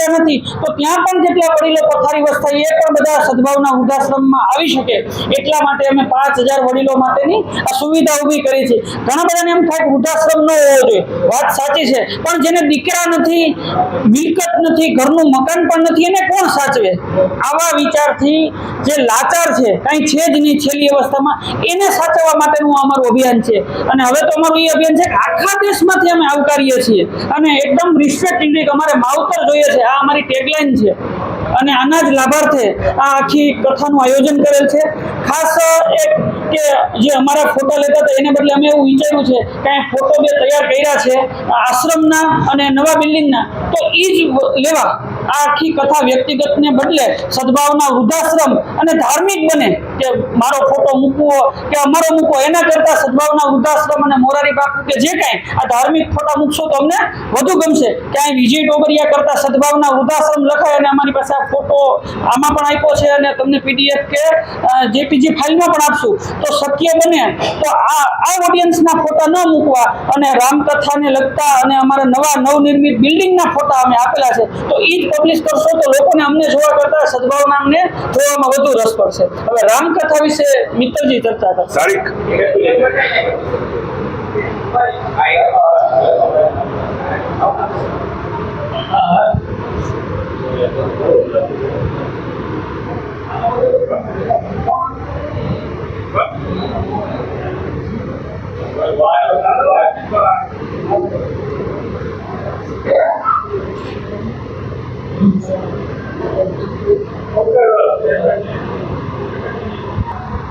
સુવિધા નથી. તો ત્યાં પણ જેટલા વડીલો પથારી વસ્તા એ પણ બધા સદભાવના વૃદ્ધાશ્રમમાં આવી શકે. એટલા માટે અમે પાંચ હજાર વડીલો માટેની આ સુવિધા ઊભી કરી છે. ઘણા બધાને એમ થાય કે વૃદ્ધાશ્રમ ન હોવો જોઈએ. વાત સાચી છે. પણ જેને દીકરા નથી, મિલકત નથી, ઘરનું મકાન પણ નથી, એને કોણ સાચવે? આવા વિચારથી જે લાચાર છે, કાંઈ છે જ નહીં છેલ્લી અવસ્થામાં, એને સાચવવા માટેનું અમારું અભિયાન છે. અને હવે તો અમારું એ અભિયાન છે કે આખા દેશમાંથી અમે આવકારીએ છીએ. અને એકદમ રિસ્પેક્ટ ઇન્ડિક અમારે માવતર જોઈએ છે, આ અમારી ટેગલાઇન છે. અને આના જ લાભાર્થે આ આખી કથાનું આયોજન કરેલ છે. ખાસ એક કે જે અમારા ફોટો લેતા હતા, એને બદલે અમે એવું વિચાર્યું છે કે ફોટો બે તૈયાર કર્યા છે, આશ્રમના અને નવા બિલ્ડિંગના. તો એ જ લેવા. આ આખી કથા વ્યક્તિગતને બદલે સદભાવના વૃદ્ધાશ્રમ અને ધાર્મિક બને. કે મારો ફોટો મૂકવો, કે અમારો મૂકવો, એના કરતાં સદભાવના, વૃદ્ધાશ્રમ અને મોરારી બાપુ કે જે કાંઈ આ ધાર્મિક ફોટા મૂકશો તો અમને વધુ ગમશે. ક્યાંય વિજય ટોબરિયા કરતાં સદભાવના, વૃદ્ધાશ્રમ લખાય અને અમારી પાસે આ ફોટો આમાં પણ આપ્યો છે અને તમને પીડીએફ કે જેપીજી ફાઇલમાં પણ આપશું. તો શક્ય બને તો આ આ ઓડિયન્સના ફોટા ન મૂકવા અને રામકથાને લગતા અને અમારા નવા નવનિર્મિત બિલ્ડિંગના ફોટા અમે આપેલા છે. તો એ જ પબ્લિશ કરશો તો લોકોને અમને જોવા કરતાં સદભાવના અમને જોવામાં વધુ રસ પડશે. હવે રામકથા વિશે મિત્રજી ચર્ચા કરશે. તારીખ.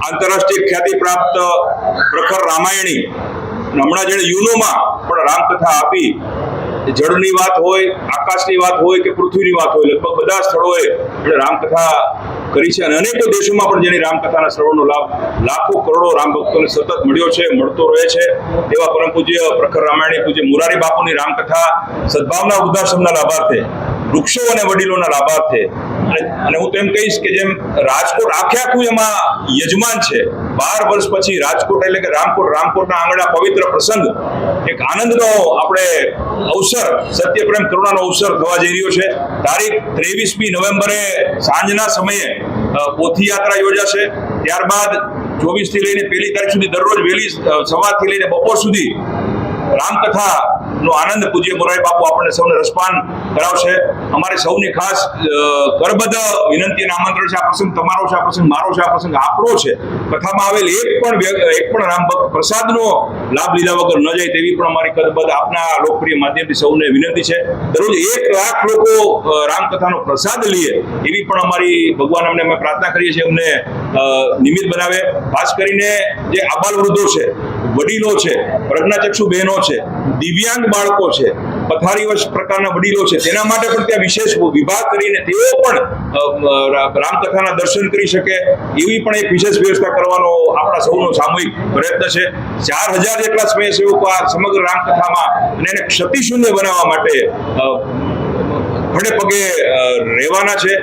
આંતરરાષ્ટ્રીય ખ્યાતિ પ્રાપ્ત પ્રખર રામાયણી, હમણાં જેણે યુનોમાં પણ રામકથા આપી જળની વાત હોય, આકાશની વાત હોય કે પૃથ્વીની વાત હોય, લગભગ બધા સ્થળોએ એણે રામકથા કરી છે. અને અનેકો દેશોમાં પણ જેની રામકથાના શ્રવણનો લાભ, લાખો કરોડો રામ ભક્તોને સતત મળ્યો છે, મળતો રહે છે. એવા પરમ પૂજ્ય પ્રખર રામાયણી પૂજ્ય મુરારી બાપુની રામકથા સદભાવના વૃદ્ધાશ્રમના લાભાર્થે, વૃક્ષો અને વડીલોના લાભાર્થે અને હું તો એમ કહીશ કે જેમ રાજકોટ આખે આખું એમાં યજમાન છે, બાર વર્ષ પછી રાજકોટ એટલે કે રામકોટ, રામકોટના આંગણા પવિત્ર પ્રસંગ. એક આનંદનો આપણે અવસર સત્યપ્રેમ કરુણાનો અવસર થવા જઈ રહ્યો છે. તારીખ ત્રેવીસમી નવેમ્બરે સાંજના સમયે પોથી યાત્રા યોજાશે. ત્યારબાદ ચોવીસથી લઈને પહેલી તારીખ સુધી દરરોજ વહેલી સવારથી લઈને બપોર સુધી રામકથા નો આનંદ પૂજ્ય મોરારી બાપુ આપણને સૌને રસપાન કરાવશે. અમારી સૌની ખાસ કરબદ્ધ વિનંતી અને આમંત્રણ છે. આ પ્રસંગ તમારો છે, આ પ્રસંગ મારો છે, આ પ્રસંગ આપણો છે. કથામાં આવેલ એક પણ એક પણ રામ પ્રસાદનો લાભ લીધા વગર ન જાય તેવી પણ અમારી કરબદ્ધ આપના લોકપ્રિય માધ્યમથી સૌને વિનંતી છે. દરરોજ એક લાખ લોકો રામકથાનો પ્રસાદ લઈએ એવી પણ અમારી ભગવાન અમને અમે પ્રાર્થના કરીએ છીએ અમને નિમિત્ત બનાવે. ખાસ કરીને જે આબાલ વૃદ્ધો છે વડીલો છે, પ્રજ્ઞાચક્ષુ બહેનો છે, દિવ્યાંગ બાળકો છે, પથારીવશ પ્રકારના વડીલો છે, તેના માટે પણ ત્યાં વિશેષ વિભાગ કરીને તેઓ પણ રામકથાના દર્શન કરી શકે એવી પણ એક વિશેષ વ્યવસ્થા કરવાનો આપણા સૌનો સામૂહિક પ્રયત્ન છે. ચાર હજાર જેટલા સ્વયંસેવકો આ સમગ્ર રામકથામાં અને એને ક્ષતિશૂન્ય બનાવવા માટે ખડે પગે રહેવાના છે.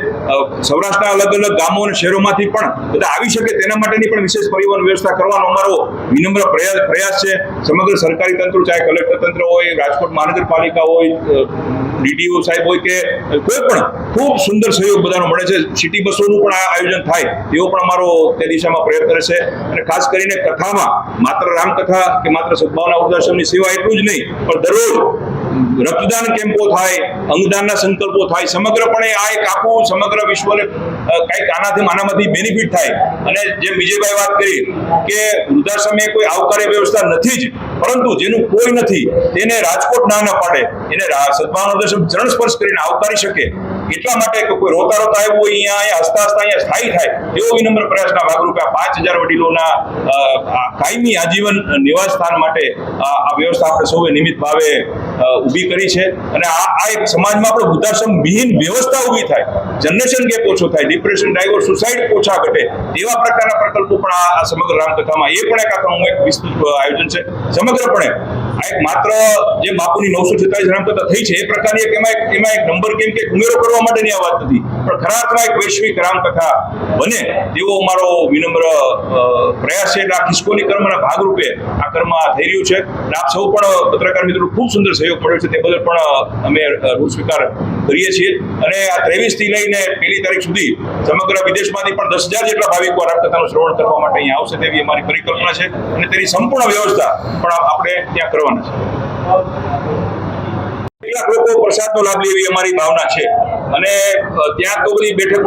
સૌરાષ્ટ્રના અલગ અલગ ગામો અને શહેરોમાંથી પણ બધા આવી શકે તેના માટેની પણ વિશેષ પરિવહન વ્યવસ્થા કરવાનો અમારો વિનમ્ર પ્રયાસ પ્રયાસ છે. સમગ્ર સરકારી તંત્ર, ચાહે કલેક્ટર તંત્ર હોય, રાજકોટ મહાનગરપાલિકા હોય ડીડીઓ સાહેબ હોય કે કોઈ પણ ખૂબ સુંદર સહયોગ બધાનો મળે છે. સિટી બસોનું પણ આ આયોજન થાય, તેવો પણ અમારો તે દિશામાં પ્રયત્ન રહેશે. અને ખાસ કરીને કથામાં માત્ર રામકથા કે માત્ર સદભાવના વૃદ્ધાશ્રમની સેવા એટલું જ નહીં, પણ દરરોજ રક્તદાન કેમ્પો થાય, અંગદાનના સંકલ્પો થાય, સમગ્રપણે આ એક આખું સમગ્ર વિશ્વને કંઈક આનાથી આનામાંથી બેનિફિટ થાય. અને જે વિજયભાઈ વાત કરી કે વૃદ્ધાશ્રમે કોઈ આવકાર્ય વ્યવસ્થા નથી જ, પરંતુ જેનું કોઈ નથી, તેને રાજકોટ ના ન પાડે. એને રા- દર્શન ચરણ સ્પર્શ કરીને આવકારી શકે. એટલા માટે કે કોઈ રોતા રોતા આવ્યું હોય, અહીંયા અહીંયા હસતા હસતા અહીંયા સ્થાયી થાય, એવો વિનમ્ર પ્રયાસના ભાગરૂપે આ પાંચ હજાર વડીલોના કાયમી આજીવન નિવાસ સ્થાન માટે આ વ્યવસ્થા આપણે સૌએ નિમિત્ત ભાવે ઊભી કરી છે. અને આ આ એક સમાજમાં આપણે વૃદ્ધાશ્રમ વિહીન વ્યવસ્થા ઊભી થાય. જનરેશન ગેપ ઓછો થાય. ડિપ્રેશન ડાયવર્સ સુસાઇડ ઓછા ઘટે. એવા પ્રકારના પ્રકલ્પો પણ આ સમગ્ર રામકથામાં એ પણ એક આખા એક વિસ્તૃત આયોજન છે. સમગ્રપણે આ એક માત્ર જે બાપુની નવસો છેતાલીસ રામકથા થઈ છે, એ પ્રકારની એક એમાં એક એમાં એક નંબર કેમ કે ઉમેરો કરવા માટેની આ વાત નથી. પણ ખરા અર્થમાં એક વૈશ્વિક રામકથા બને તેવો અમારો વિનમ્ર પ્રયાસ છે એટલે આ ખિસકોલી કર્મના ભાગરૂપે આ કર્મ થઈ રહ્યું છે. અને આપ સૌ પણ પત્રકાર મિત્રો ખૂબ સુંદર સહયોગ મળ્યો છે. તે બદલ પણ અમે ઋણ સ્વીકાર કરીએ છીએ. અને આ ત્રેવીસથી લઈને પહેલી તારીખ સુધી સમગ્ર વિદેશમાંથી પણ દસ હજાર જેટલા ભાવિકો આ રામકથાનું શ્રવણ કરવા માટે અહીંયા આવશે તેવી અમારી પરિકલ્પના છે. અને તેની સંપૂર્ણ વ્યવસ્થા પણ આપણે ત્યાં કરવાના છે. કેટલાક લોકો પ્રસાદનો લાભ લે એવી અમારી ભાવના છે. અને ત્યાં તો બધી બેઠક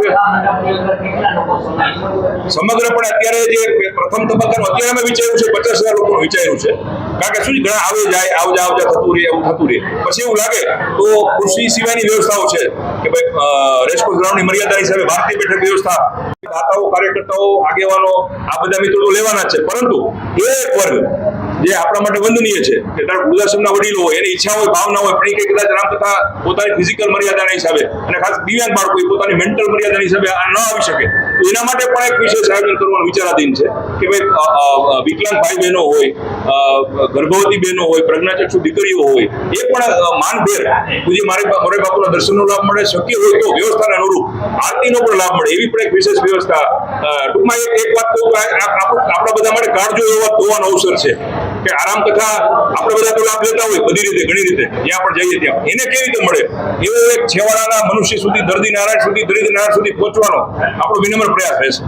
સમગ્રપણે અત્યારે જે પ્રથમ તબક્કાનું, અત્યારે અમે વિચાર્યું છે પચાસ હજાર લોકોનું વિચાર્યું છે. કારણ કે શું ઘણા આવે, જાય, આવજા આવજા થતું રહે એવું થતું રહે. પછી એવું લાગે તો કૃષિ સિવાયની વ્યવસ્થાઓ છે કે ભાઈ રેસકોર્સ ગ્રાઉન્ડની મર્યાદા હિસાબે ભારતીય બેઠક વ્યવસ્થા, દાતાઓ, કાર્યકર્તાઓ, આગેવાનો, આ બધા મિત્રો તો લેવાના છે. પરંતુ એક વર્ગ જે આપણા માટે વંદનીય છે. કે તારા વૃદ્ધાશ્રમના વડીલો હોય, એની ઈચ્છા હોય, ભાવના હોય, પણ એ કદાચ રામકથા પોતાની ફિઝિકલ મર્યાદાના હિસાબે અને ખાસ દિવ્યાંગ બાળકો પોતાની મેન્ટલ મર્યાદાના હિસાબે આ ન આવી શકે. તો એના માટે પણ એક વિશેષ આયોજન કરવાનું વિચારાધીન છે કે ભાઈ વિકલાંગ ભાઈ બહેનો હોય ગર્ભવતી બહેનો હોય, પ્રજ્ઞાચક્ષુ દીકરીઓ હોય, એ પણ માનભેર પૂજ્ય મારે મોરે બાપુના દર્શનનો લાભ મળે, શક્ય હોય તો વ્યવસ્થાને અનુરૂપ આરતીનો પણ લાભ મળે, એવી પણ એક વિશેષ વ્યવસ્થા. ટૂંકમાં એક વાત કહું આપણા બધા માટે કાળજો એવો હોવાનો અવસર છે. કે આરામ કથા આપણે બધા તો લાભ લેતા હોય બધી રીતે, ઘણી રીતે. જ્યાં પણ જઈએ ત્યાં. એને કેવી રીતે મળે? એવો એક છેવાડાના મનુષ્ય સુધી દર્દી નારાયણ સુધી દરિદ્ર નારાયણ સુધી પહોંચવાનો આપણો વિનમ્ર પ્રયાસ રહેશે.